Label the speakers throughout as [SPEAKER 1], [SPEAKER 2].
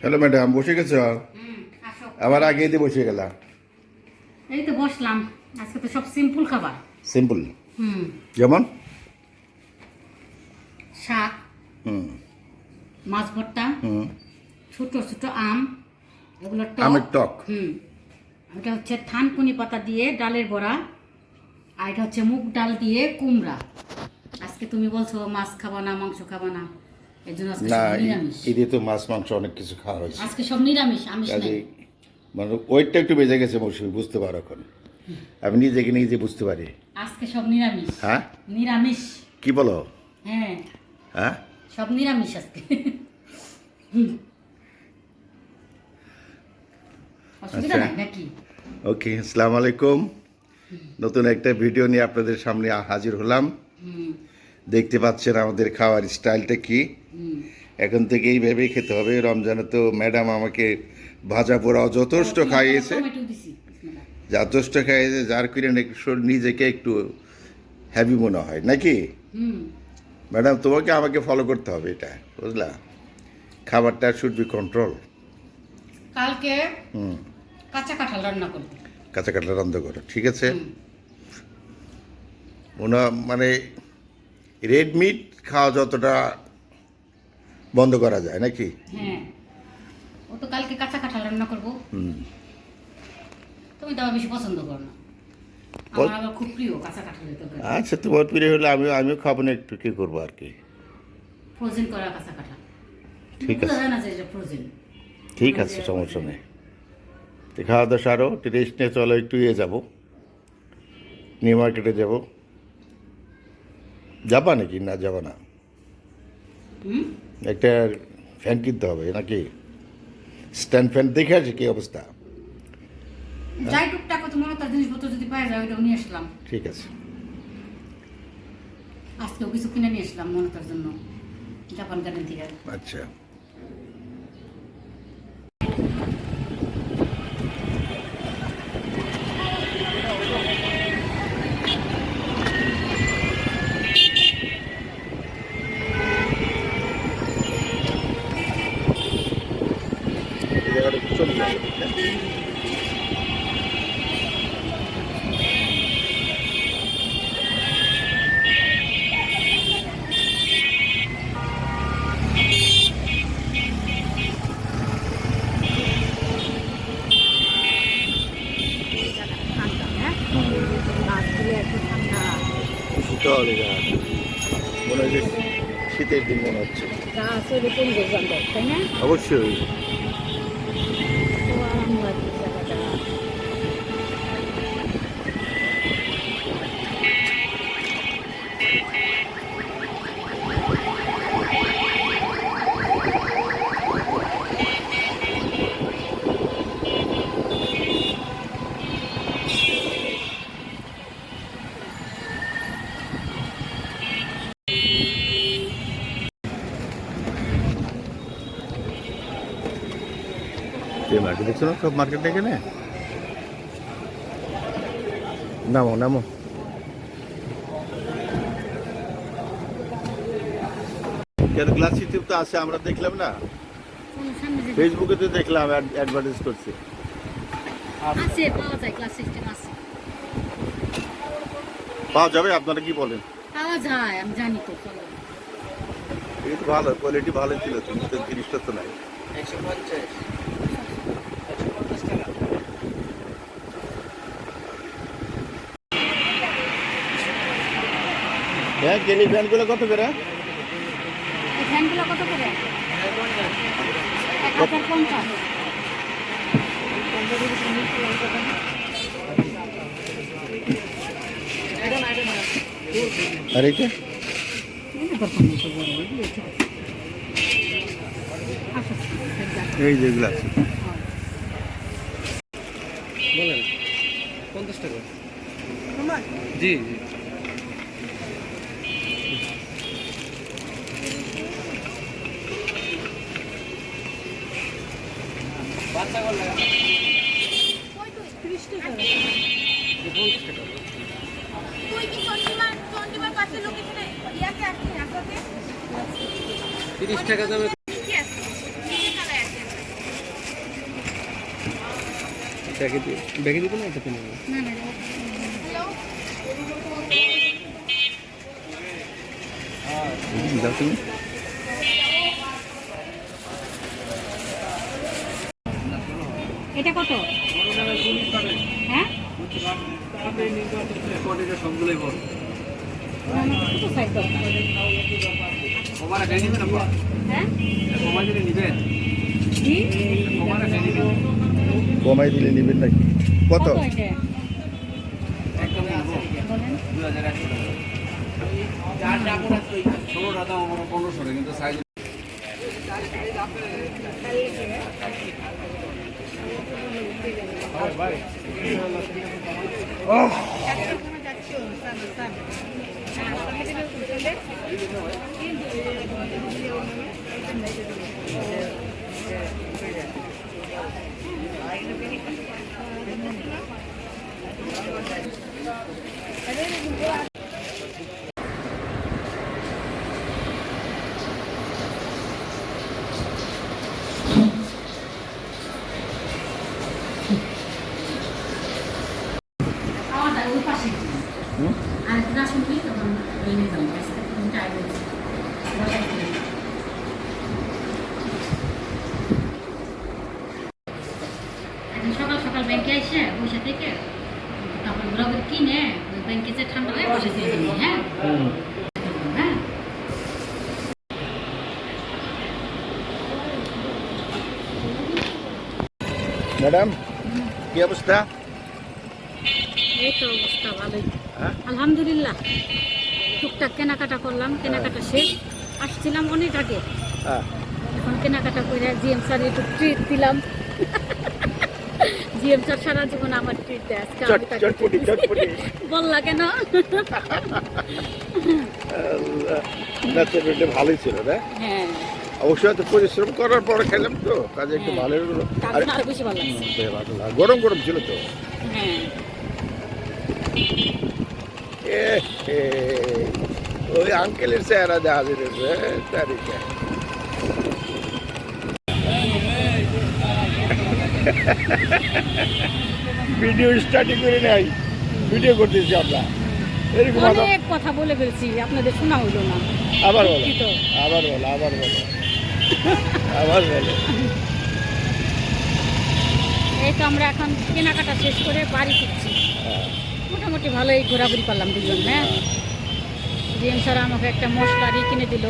[SPEAKER 1] Hello madam বসে গেছ?
[SPEAKER 2] হুম, আসো।
[SPEAKER 1] আবার আগে দিয়ে বসে গেলা।
[SPEAKER 2] এই তো বসলাম। আজকে তো সব সিম্পল খাবার।
[SPEAKER 1] সিম্পল
[SPEAKER 2] হুম।
[SPEAKER 1] যেমন?
[SPEAKER 2] শাক।
[SPEAKER 1] হুম।
[SPEAKER 2] মাছ ভর্তা।
[SPEAKER 1] হুম।
[SPEAKER 2] ছোট ছোট আম। এগুলো
[SPEAKER 1] আমের টক।
[SPEAKER 2] হুম। এটা হচ্ছে থানকুনি পাতা দিয়ে ডালের বড়া। আর এটা হচ্ছে মুগ ডাল দিয়ে কুমড়া। আজকে তুমি বলছো মাছ খাবা না মাংস খাবা না।
[SPEAKER 1] না ঈদে তো মাছ মাংস অনেক কিছু খাওয়া হয়েছে।
[SPEAKER 2] আজকে সব নিরামিষ আমিষ নেই।
[SPEAKER 1] মানে ওয়েটটা একটু বেজে গেছে মৌসুমি বুঝতে পারো এখন। আমি নিজেকে নিজে বুঝতে পারি।
[SPEAKER 2] আজকে সব নিরামিষ।
[SPEAKER 1] হ্যাঁ?
[SPEAKER 2] নিরামিষ।
[SPEAKER 1] কি বলো?
[SPEAKER 2] হ্যাঁ।
[SPEAKER 1] হ্যাঁ?
[SPEAKER 2] সব নিরামিষ আজকে।
[SPEAKER 1] আচ্ছা।
[SPEAKER 2] নাকি?
[SPEAKER 1] ওকে আসসালামু আলাইকুম। নতুন একটা ভিডিও নিয়ে আপনাদের সামনে হাজির হলাম। দেখতে পাচ্ছেন আমাদের খাওয়ার স্টাইলটা কি? এখন থেকে এইভাবেই খেতে হবে। রমজানে তো ম্যাডাম আমাকে ভাজা পোড়াও যথেষ্ট খাইয়েছে।
[SPEAKER 2] টমেটো
[SPEAKER 1] যথেষ্ট খাইয়েছে যার করে নাকি শরীর নিজেকে একটু হ্যাভি মনে হয় নাকি? ম্যাডাম তোমাকে আমাকে ফলো করতে হবে এটা বুঝলা? খাবারটা শুড বি কন্ট্রোল
[SPEAKER 2] কালকে
[SPEAKER 1] হুম।
[SPEAKER 2] কাঁচা কাঁঠাল রান্না করব।
[SPEAKER 1] কাঁচা কাঁচা রান্না করো ঠিক আছে। ওনা মানে রেড মিট খাওয়া যতটা বন্ধ করা যায় নাকি?
[SPEAKER 2] হ্যাঁ। ও তো কালকে কাঁচা কাঁঠাল রান্না করব।
[SPEAKER 1] হুম।
[SPEAKER 2] তুমি তো বেশি পছন্দ করো না। আমার আবার খুব প্রিয় কাঁচা কাঁঠালের তরকারি।
[SPEAKER 1] আচ্ছা তোমার প্রিয় হলে আমিও আমিও খাব না একটু কী করব আর কি?
[SPEAKER 2] ফ্রোজেন করা কাঁচা কাঁঠাল।
[SPEAKER 1] ঠিক আছে।
[SPEAKER 2] না যে এটা ফ্রোজেন
[SPEAKER 1] ঠিক আছে সমস্যা নেই। তো খাওয়া দাওয়া সারো একটু রেস্ট নিয়ে চলো একটু ইয়ে যাব। নিউ মার্কেটে যাব। যাবা নাকি? না যাবা না?
[SPEAKER 2] হুম?
[SPEAKER 1] একটা ফ্যান কিনতে হবে নাকি? স্ট্যান্ড ফ্যান দেখে আছে কি অবস্থা?
[SPEAKER 2] যাই টুকটাক তোমার তার জিনিসপত্র যদি পাওয়া যায় ওইটাও নিয়ে আসলাম।
[SPEAKER 1] ঠিক আছে।
[SPEAKER 2] আজকেও কিছু কিনে নিয়ে আসলাম মনতার জন্য জাপান গার্ডেন থেকে।
[SPEAKER 1] আচ্ছা। চলে যাবে, হ্যাঁ? শীতল। মনে হয় শীতের দিন মনে হচ্ছে অবশ্যই এই মার্কেট দেখছ না? সব মার্কেট এখানে? নামো নামো। কেন গ্লাস ইউটিউব তো আছে আমরা দেখলাম না? ফেসবুকে তো দেখলাম অ্যাডভার্টাইজ করছে।
[SPEAKER 2] আছে পাওয়া যায় ক্লাস সিস্টেম আছে।
[SPEAKER 1] পাওয়া যাবে আপনারা কি বলেন?
[SPEAKER 2] পাওয়া যায় আমি জানি তো চলো।
[SPEAKER 1] এই তো ভালো কোয়ালিটি ভালো ছিল কিন্তু তো জিনিসটা তো নাই হ্যাঁ গেলি ফ্যানগুলো কত করে?
[SPEAKER 2] এই ফ্যানগুলো কত করে? এক হাজার পঞ্চাশ।
[SPEAKER 1] আর এইটা এই যেগুলো আছে।
[SPEAKER 3] বলেন পঞ্চাশ টাকা। জি জি। তিরিশ টাকা দামে
[SPEAKER 4] কি আছে কি কালার আছে
[SPEAKER 3] ব্যাগে দিয়ে ব্যাগে দিবেন না? এটা কিনে নেবেন
[SPEAKER 2] না না
[SPEAKER 3] দাও তুমি।
[SPEAKER 2] এটা কত? হ্যাঁ?
[SPEAKER 3] সবগুলোই বড়।
[SPEAKER 2] না, না, ছোট
[SPEAKER 3] কমার একাই নেবেন আপা
[SPEAKER 2] হ্যাঁ?
[SPEAKER 3] কমার যদি নেবেন
[SPEAKER 2] জি?
[SPEAKER 3] কমার একাই নেবেন
[SPEAKER 1] কমাই দিলে নেবেন নাকি? কত?
[SPEAKER 2] কত এটা?
[SPEAKER 3] একদম নেব। হাজার একশো টাকা। ষোলোটা দাম আমার পনেরোশো টাকা। কিন্তু সাইজ
[SPEAKER 2] খাওয়া দাওয়া ওই পাশে
[SPEAKER 1] হুম?
[SPEAKER 2] আর একটু না শুনবি তখন নিয়ে যাব আজকে তুমি টাইম হয়েছে বসাই দিলে। এখন সকাল সকাল ব্যাংকে এসে বসে থেকে তারপর ব্লগের কিনে ওই ব্যাংকে যে ঠান্ডা হয়ে বসেছি হ্যাঁ হ্যাঁ
[SPEAKER 1] ম্যাডাম কি অবস্থা?
[SPEAKER 2] এই তো অবস্থা ভালোই।
[SPEAKER 1] হ্যাঁ?
[SPEAKER 2] আলহামদুলিল্লাহ। টুকটাক কেনাকাটা করলাম কেনাকাটা শেষ। আসছিলাম অনেক আগে।
[SPEAKER 1] হ্যাঁ।
[SPEAKER 2] এখন কেনাকাটা করে জিএম স্যার একটু ট্রিট দিলাম। জিএম স্যার সারা জীবন আমার ট্রিট দেয়। আজকে আমি তাকে বললা কেন?
[SPEAKER 1] ভালোই ছিল
[SPEAKER 2] হ্যাঁ।
[SPEAKER 1] অবশ্যই তো পরিশ্রম করার পর খেলাম তো কাজে একটু
[SPEAKER 2] হ্যাঁ।
[SPEAKER 1] ভালো হলো। গরম গরম ছিল তো।
[SPEAKER 2] হ্যাঁ।
[SPEAKER 1] ওই আঙ্কেলের চেহারা দেখা যেতেছে তারিখে ভিডিও স্টার্টিং করে নাই ভিডিও করতেছি আমরা। এরকম
[SPEAKER 2] অনেক কথা বলে ফেলছি আপনাদের শোনা হইল না।
[SPEAKER 1] আবার বলো। আবার বলো আবার বলো। আবার
[SPEAKER 2] এই তো আমরা এখন কেনাকাটা শেষ করে বাড়ি ফিরছি। মোটামুটি ভালোই ঘোরাঘুরি করলাম দুজন হ্যাঁ? জিএম স্যার আমাকে একটা মশলারি কিনে দিল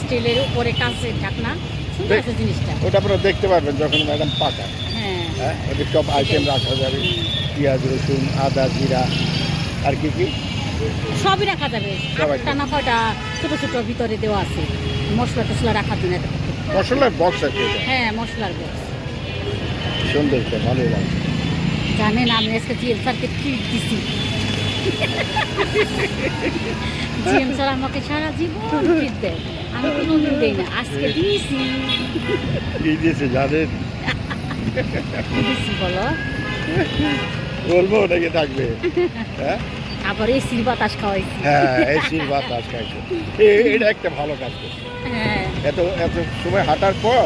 [SPEAKER 2] স্টিলের উপরে কাঁচের ঢাকনা। সুন্দর আছে জিনিসটা।
[SPEAKER 1] ওটা আপনারা দেখতে পারবেন যখন ম্যাডাম পাকা
[SPEAKER 2] হ্যাঁ।
[SPEAKER 1] হ্যাঁ ওদের সব আইটেম রাখা যাবে। পেঁয়াজ রসুন আদা জিরা আর কি কি?
[SPEAKER 2] সবই রাখা যাবে। আটটা না কয়টা ছোটো ছোটো ভিতরে দেওয়া আছে। মশলা টসলা রাখার জন্য।
[SPEAKER 1] মশলার বক্স আছে
[SPEAKER 2] হ্যাঁ মশলার বক্স
[SPEAKER 1] সুন্দর তো ভালোই লাগে
[SPEAKER 2] জানেন আমি আজকে জিএম স্যারকে ট্রিট দিছি। জিএম স্যার আমাকে সারা জীবন ট্রিট দেয়। আমি কোনো দিন দেই না আজকে দিয়েছি।
[SPEAKER 1] দিয়েছে জানেন?
[SPEAKER 2] দিয়েছি বলো।
[SPEAKER 1] বলব নাকি থাকবে। হ্যাঁ?
[SPEAKER 2] আবার এসির বাতাস খাওয়াইছি।
[SPEAKER 1] হ্যাঁ এসির বাতাস খাইছে। এটা একটা ভালো কাজ করছে।
[SPEAKER 2] হ্যাঁ।
[SPEAKER 1] এত এত সময় হাঁটার পর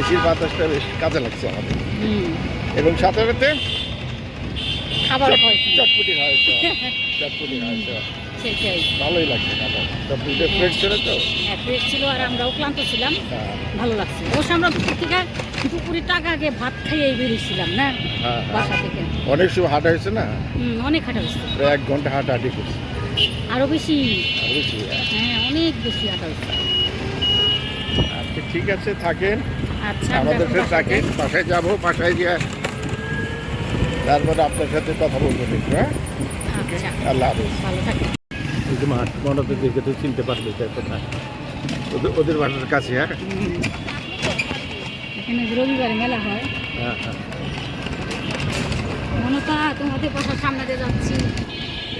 [SPEAKER 1] এসির বাতাসটা বেশ কাজে লাগছে আমাদের। এবং সাথে সাথে
[SPEAKER 2] খাবার
[SPEAKER 1] চটপটি খাওয়াইছে। চটপটি খাওয়াইছে।
[SPEAKER 2] সেটাই
[SPEAKER 1] ভালোই লাগছে ফ্রেশ ছিল তো?
[SPEAKER 2] হ্যাঁ ফ্রেশ ছিল আর আমরাও ক্লান্ত ছিলাম।
[SPEAKER 1] হ্যাঁ।
[SPEAKER 2] ভালো লাগছে। অবশ্য আমরা দুপুর থেকে দুপুরে টাকা আগে ভাত খাইয়েই বেরিয়েছিলাম না?
[SPEAKER 1] হ্যাঁ হ্যাঁ।
[SPEAKER 2] বাসা থেকে।
[SPEAKER 1] অনেক সময় হাঁটা হয়েছে না?
[SPEAKER 2] হুম, অনেক হাঁটা হয়েছে।
[SPEAKER 1] প্রায় এক ঘণ্টা হাঁটাহাঁটি করছে।
[SPEAKER 2] আরও বেশি।
[SPEAKER 1] বেশি, হ্যাঁ।
[SPEAKER 2] হ্যাঁ অনেক বেশি হাঁটা হয়েছে।
[SPEAKER 1] আচ্ছা ঠিক আছে থাকেন।
[SPEAKER 2] আচ্ছা
[SPEAKER 1] আমাদের সাথে থাকেন। বাসায় যাব বাসায় গিয়ে তারপরে আপনার সাথে কথা বলব দেখব হ্যাঁ?
[SPEAKER 2] আচ্ছা।
[SPEAKER 1] আল্লাহ হাফিজ।
[SPEAKER 2] ভালো থাকেন।
[SPEAKER 1] যে মাঠ মনতে দেখে তো চিনতে পারবে তাই কোথায় ওদের ওদের বাসার কাছে হ্যাঁ?
[SPEAKER 2] এখানে রবিবারে মেলা হয়।
[SPEAKER 1] হ্যাঁ হ্যাঁ।
[SPEAKER 2] মনতা তোমাদের বাসার সামনে দিয়ে যাচ্ছি।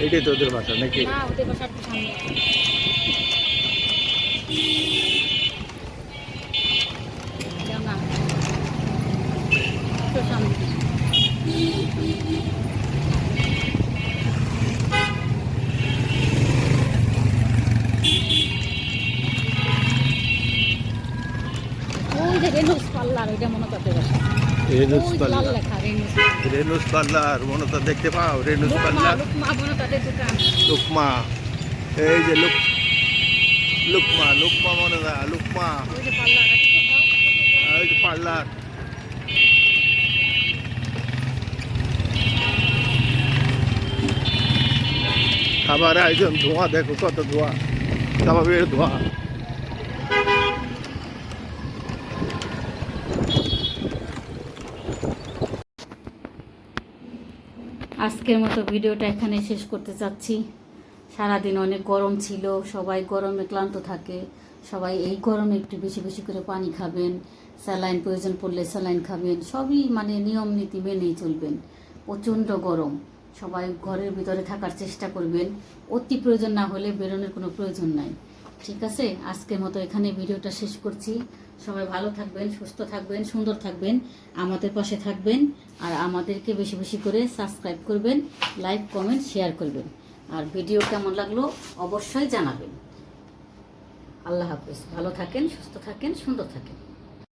[SPEAKER 1] এইটাই তো ওদের বাসা নাকি?
[SPEAKER 2] না ওদের বাসার সামনে। সামনে ওই যে রেনুস পাল্লার ওইটা মনে করতে পারছি
[SPEAKER 1] রেনুস
[SPEAKER 2] ওই লাল
[SPEAKER 1] পাল্লার
[SPEAKER 2] লেখা রেনুস
[SPEAKER 1] পাল্লার মনতা দেখতে পাও রেনুস পাল্লার লুকমা এই যে লুক লুকমা লুকমা মনতা লুকমা।
[SPEAKER 2] ওই যে পাল্লার আছে তো, দাও।
[SPEAKER 1] এই যে পার্লার খাবার আয়োজন ধোঁয়া দেখো কত ধোঁয়া। কাবাবের ধোঁয়া।
[SPEAKER 2] আজকের মতো ভিডিওটা এখানে শেষ করতে চাচ্ছি। সারাদিন অনেক গরম ছিল, সবাই গরমে ক্লান্ত থাকে, সবাই এই গরমে একটু বেশি বেশি করে পানি খাবেন, স্যালাইন প্রয়োজন পড়লে স্যালাইন খাবেন, সবই মানে নিয়ম নীতি মেনেই চলবেন। প্রচণ্ড গরম, সবাই ঘরের ভিতরে থাকার চেষ্টা করবেন, অতি প্রয়োজন না হলে বেরোনোর কোনো প্রয়োজন নাই। ঠিক আছে? আজকের মতো এখানে ভিডিওটা শেষ করছি। সবাই ভালো থাকবেন, সুস্থ থাকবেন, সুন্দর থাকবেন, আমাদের পাশে থাকবেন আর আমাদেরকে বেশি বেশি করে সাবস্ক্রাইব করবেন লাইক কমেন্ট শেয়ার করবেন। আর ভিডিও কেমন লাগল অবশ্যই জানাবেন। আল্লাহ হাফিজ। ভালো থাকেন, সুস্থ থাকেন, সুন্দর থাকেন।